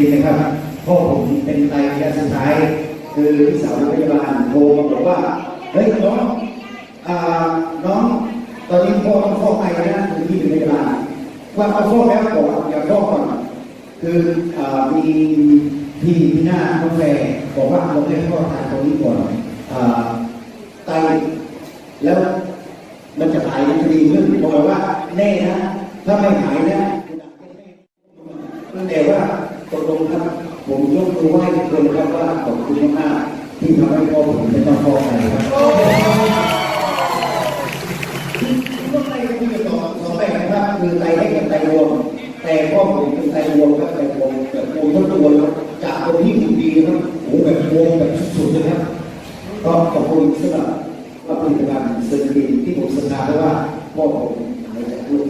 ดีไหมครับพ่อผมเป็นไตระยะสุดท้าย คือพี่สาวโรงพยาบาลโทรมาบอกว่า เฮ้ยน้องอ่าน้องตอนนี้พ่อต้องฟอกไตนะคือที่โรงพยาบาลว่าเอาฟอกแล้วบอกว่าอย่าฟอกก่อนคืออ่ามีพี่พี่หน้าน้องแฟบอกว่าเราให้พ่อทานตรงนี้ก่อนอ่าไตแล้วมันจะหายมันจะดีขึ้นบอกว่าแน่นะ ถ้าไม่หายนะแต่ว่า ตกลงครับ ผมยกมือไหว้ทุกคนครับว่าขอบคุณมากที่ทำให้พ่อผมเป็นพ่อไปครับต้องไปคุยกันต่อต่อไปนะครับคือไตให้กับใจรวม แต่พ่อผมเป็นใจรวมครับไตรวมแบบวงทั้งตัวครับจากตคนที่ดีครับโอ้แบบวงแบบสุดๆนะครับก็ขอบคุณสำหรับผลิตภัณฑ์เซอร์ตินที่ผมสัญญาไว้ว่าพ่อผมหายจากโรค